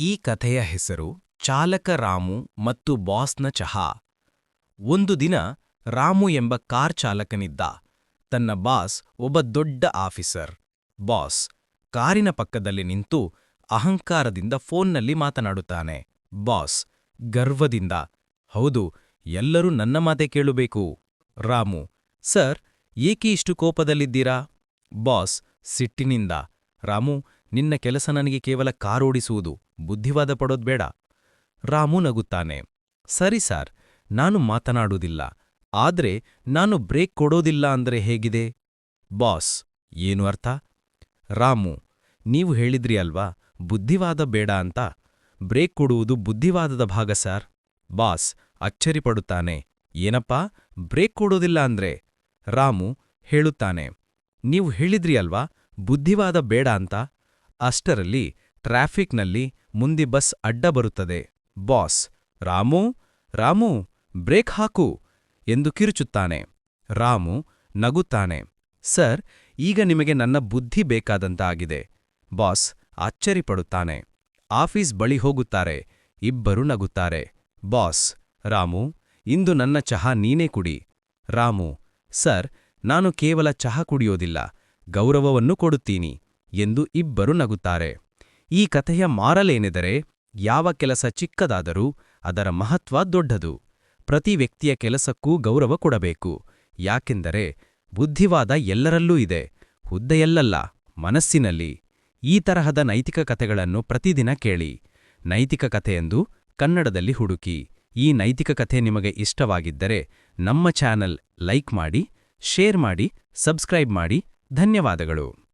ಈ ಕಥೆಯ ಹೆಸರು ಚಾಲಕ ರಾಮು ಮತ್ತು ಬಾಸ್ನ ಚಹಾ. ಒಂದು ದಿನ ರಾಮು ಎಂಬ ಕಾರ್ ಚಾಲಕನಿದ್ದ. ತನ್ನ ಬಾಸ್ ಒಬ್ಬ ದೊಡ್ಡ ಆಫೀಸರ್. ಬಾಸ್ ಕಾರಿನ ಪಕ್ಕದಲ್ಲಿ ನಿಂತು ಅಹಂಕಾರದಿಂದ ಫೋನ್ನಲ್ಲಿ ಮಾತನಾಡುತ್ತಾನೆ. ಬಾಸ್ ಗರ್ವದಿಂದ, ಹೌದು, ಎಲ್ಲರೂ ನನ್ನ ಮಾತೆ ಕೇಳಬೇಕು. ರಾಮು, ಸರ್, ಏಕೆ ಇಷ್ಟು ಕೋಪದಲ್ಲಿದ್ದೀರಾ? ಬಾಸ್ ಸಿಟ್ಟಿನಿಂದ, ರಾಮು ನಿನ್ನ ಕೆಲಸ ನನಗೆ ಕೇವಲ ಕಾರೋಡಿಸುವುದು, ಬುದ್ಧಿವಾದ ಪಡೋದ್ ಬೇಡ. ರಾಮು ನಗುತ್ತಾನೆ. ಸರಿ ಸಾರ್, ನಾನು ಮಾತನಾಡುವುದಿಲ್ಲ. ಆದ್ರೆ ನಾನು ಬ್ರೇಕ್ ಕೊಡೋದಿಲ್ಲ ಅಂದ್ರೆ ಹೇಗಿದೆ? ಬಾಸ್, ಏನು ಅರ್ಥ? ರಾಮು, ನೀವು ಹೇಳಿದ್ರಿ ಅಲ್ವಾ, ಬುದ್ಧಿವಾದ ಬೇಡ ಅಂತ? ಬ್ರೇಕ್ ಕೊಡುವುದು ಬುದ್ಧಿವಾದದ ಭಾಗ ಸಾರ್. ಬಾಸ್, ಅಚ್ಚರಿಪಡುತ್ತಾನೆ. ಏನಪ್ಪಾ, ಬ್ರೇಕ್ ಕೊಡೋದಿಲ್ಲ ಅಂದ್ರೆ? ರಾಮು ಹೇಳುತ್ತಾನೆ. ನೀವು ಹೇಳಿದ್ರಿ ಅಲ್ವಾ, ಬುದ್ಧಿವಾದ ಬೇಡ ಅಂತ? ಅಷ್ಟರಲ್ಲಿ ಟ್ರಾಫಿಕ್ನಲ್ಲಿ ಮುಂದೆ ಬಸ್ ಅಡ್ಡ ಬರುತ್ತದೆ. ಬಾಸ್, ರಾಮು ರಾಮು, ಬ್ರೇಕ್ ಹಾಕು ಎಂದು ಕಿರುಚುತ್ತಾನೆ. ರಾಮು ನಗುತ್ತಾನೆ. ಸರ್, ಈಗ ನಿಮಗೆ ನನ್ನ ಬುದ್ಧಿ ಬೇಕಾದಂತ ಆಗಿದೆ ಬಾಸ್ ಆಶ್ಚರ್ಯಪಡುತ್ತಾನೆ. ಆಫೀಸ್ ಬಳಿ ಹೋಗುತ್ತಾರೆ. ಇಬ್ಬರು ನಗುತ್ತಾರೆ. ಬಾಸ್, ರಾಮು, ಇಂದು ನನ್ನ ಚಹಾ ನೀನೇ ಕುಡಿ. ರಾಮು, ಸರ್, ನಾನು ಕೇವಲ ಚಹಾ ಕುಡಿಯೋದಿಲ್ಲ. ಗೌರವವನ್ನು ಕೊಡುತ್ತೀನಿ. ಎಂದು ಇಬ್ಬರು ನಗುತ್ತಾರೆ. ಈ ಕಥೆಯ ಮಾರಲೇನೆಂದರೆ ಯಾವ ಕೆಲಸ ಚಿಕ್ಕದಾದರೂ ಅದರ ಮಹತ್ವ ದೊಡ್ಡದು. ಪ್ರತಿ ವ್ಯಕ್ತಿಯ ಕೆಲಸಕ್ಕೂ ಗೌರವ ಕೊಡಬೇಕು. ಯಾಕೆಂದರೆ ಬುದ್ಧಿವಾದ ಎಲ್ಲರಲ್ಲೂ ಇದೆ, ಹುದ್ದೆಯಲ್ಲಲ್ಲ, ಮನಸ್ಸಿನಲ್ಲಿ. ಈ ತರಹದ ನೈತಿಕ ಕಥೆಗಳನ್ನು ಪ್ರತಿದಿನ ಕೇಳಿ. ನೈತಿಕ ಕಥೆಯೆಂದು ಕನ್ನಡದಲ್ಲಿ ಹುಡುಕಿ. ಈ ನೈತಿಕ ಕಥೆ ನಿಮಗೆ ಇಷ್ಟವಾಗಿದ್ದರೆ ನಮ್ಮ ಚಾನಲ್ ಲೈಕ್ ಮಾಡಿ, ಶೇರ್ ಮಾಡಿ, ಸಬ್ಸ್ಕ್ರೈಬ್ ಮಾಡಿ. ಧನ್ಯವಾದಗಳು.